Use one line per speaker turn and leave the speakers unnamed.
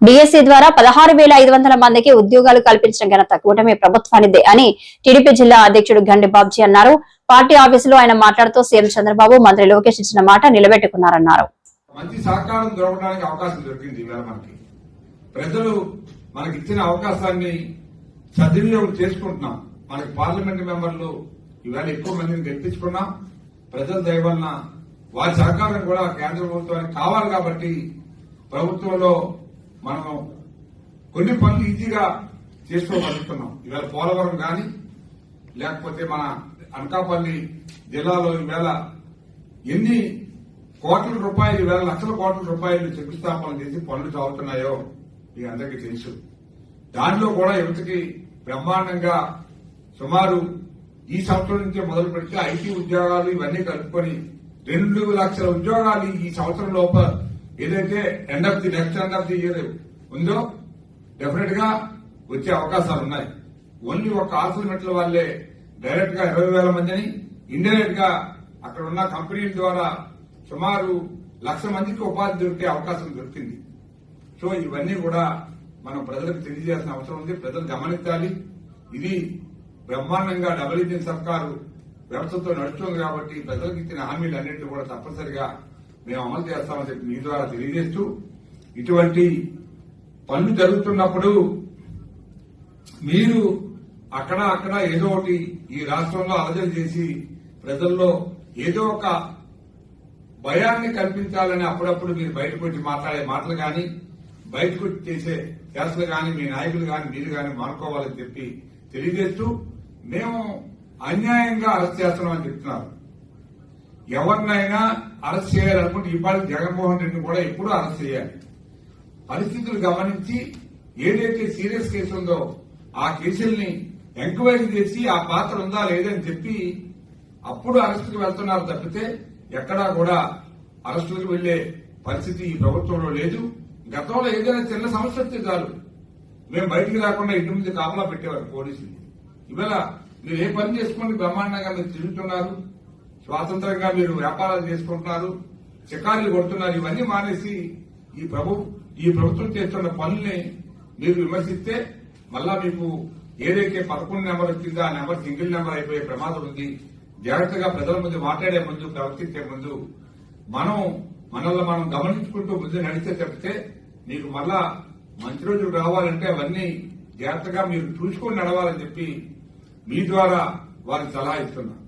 DSC ద్వారా పదహారు వేల ఐదు వందల మందికి ఉద్యోగాలు కల్పించిన ఘనత కూటమి ప్రభుత్వానిదే అని టీడీపీ జిల్లా అధ్యక్షుడు గండి బాబ్జీ అన్నారు. పార్టీ ఆఫీసులో ఆయన మాట్లాడుతూ సీఎం చంద్రబాబు మంత్రి లోకేష్ ఇచ్చిన మాట నిలబెట్టుకున్నారన్నారు.
మంచి సహకారం దొరకడానికి అవకాశం దొరికింది మనకి. ప్రజలు మనకి ఇచ్చిన అవకాశాన్ని సద్వినియోగం చేసుకుంటున్నాం. మనకి పార్లమెంట్ మెంబర్లు ఇవాళ ఎక్కువ మందిని గెలిపించుకున్నాం ప్రజల దయవలన వారి సహకారం కూడా కేంద్ర ప్రభుత్వానికి కావాలి కాబట్టి ప్రభుత్వంలో మనం కొన్ని పనులు ఈజీగా చేసుకోగలుగుతున్నాం ఇవాళ పోలవరం కానీ లేకపోతే మన అనకాపల్లి జిల్లాలో ఈవేళ ఎన్ని కోట్ల రూపాయలు వేల లక్షల కోట్ల రూపాయలు శంకుస్థాపన చేసి పనులు సాగుతున్నాయో మీ అందరికీ తెలుసు. దానిలో కూడా యువతకి బ్రహ్మాండంగా సుమారు ఈ సంవత్సరం నుంచే మొదలు పెడితే ఐటీ ఉద్యోగాలు ఇవన్నీ కలుపుకొని రెండు లక్షల ఉద్యోగాలు ఈ సంవత్సరం లోపల ఏదైతే end of the next end of the year ఉందో డెఫినెట్గా వచ్చే అవకాశాలు ఉన్నాయి. ఓన్లీ ఒక ఆర్సల్ వాళ్ళే డైరెక్ట్గా ఇరవై వేల మందిని ఇండైరెక్ట్గా అక్కడ ఉన్న కంపెనీల ద్వారా సుమారు లక్ష మందికి ఉపాధి దొరికే అవకాశం దొరికింది. సో ఇవన్నీ కూడా మనం ప్రజలకు తెలియజేయాల్సిన అవసరం ఉంది. ప్రజలు గమనించాలి. ఇది బ్రహ్మాండంగా డబుల్ ఇంజిన్ సర్కారు వ్యవస్థతో నడుస్తుంది కాబట్టి ప్రజలకు ఇచ్చిన హామీలు అన్నింటినీ కూడా తప్పనిసరిగా మేము అమలు చేస్తామని చెప్పి మీ ద్వారా తెలియజేస్తూ ఇటువంటి పనులు జరుగుతున్నప్పుడు మీరు అక్కడ అక్కడ ఏదో ఒకటి ఈ రాష్ట్రంలో అలజడి చేసి ప్రజల్లో ఏదో ఒక భయాన్ని కల్పించాలని అప్పుడప్పుడు మీరు బయటకు మాట్లాడే మాటలు కానీ బయటకు చేసే చేసలు కానీ మీ నాయకులు కానీ మీరు కానీ మానుకోవాలని చెప్పి తెలియజేస్తూ మేము అన్యాయంగా అరెస్ట్ చేస్తున్నామని చెప్తున్నారు. ఎవరినైనా అరెస్ట్ చేయాలనుకుంటే ఇవాళ జగన్మోహన్ రెడ్డిని కూడా ఎప్పుడూ అరెస్ట్ చేయాలి. పరిస్థితులు గమనించి ఏదైతే సీరియస్ కేసు ఉందో ఆ కేసుల్ని ఎంక్వైరీ చేసి ఆ పాత్ర ఉందా లేదని చెప్పి అప్పుడు అరెస్టుకు వెళ్తున్నారు తప్పితే ఎక్కడా కూడా అరెస్టులకు వెళ్ళే పరిస్థితి ఈ ప్రభుత్వంలో లేదు. గతంలో ఏదైనా చిన్న సమస్య వస్తే చాలు. మేము బయటికి రాకుండా ఇంటి ముందు కాపలా పెట్టేవారు పోలీసులు. ఇవాళ మీరు ఏ పని చేసుకోండి బ్రహ్మాండంగా మీరు తిరుగుతున్నారు. స్వాతంత్రంగా మీరు వ్యాపారాలు చేసుకుంటున్నారు చికారీలు కొడుతున్నారు ఇవన్నీ మానేసి ఈ ప్రభు ఈ ప్రభుత్వం చేస్తున్న పనుల్ని మీరు విమర్శిస్తే మళ్ళా మీకు ఏదైతే పదకొండు నెంబర్ వచ్చిందో ఆ నెంబర్ సింగిల్ నెంబర్ అయిపోయే ప్రమాదం ఉంది. జాగ్రత్తగా ప్రజల ముందు మాట్లాడే ముందు ప్రవర్తించే ముందు మనం మనల్ని మనం గమనించుకుంటూ ముందు నడిస్తే తప్పితే మీకు మళ్ళా మంచి రోజులు రావాలంటే అవన్నీ జాగ్రత్తగా మీరు చూసుకొని నడవాలని చెప్పి మీ ద్వారా వారికి సలహా ఇస్తున్నాను.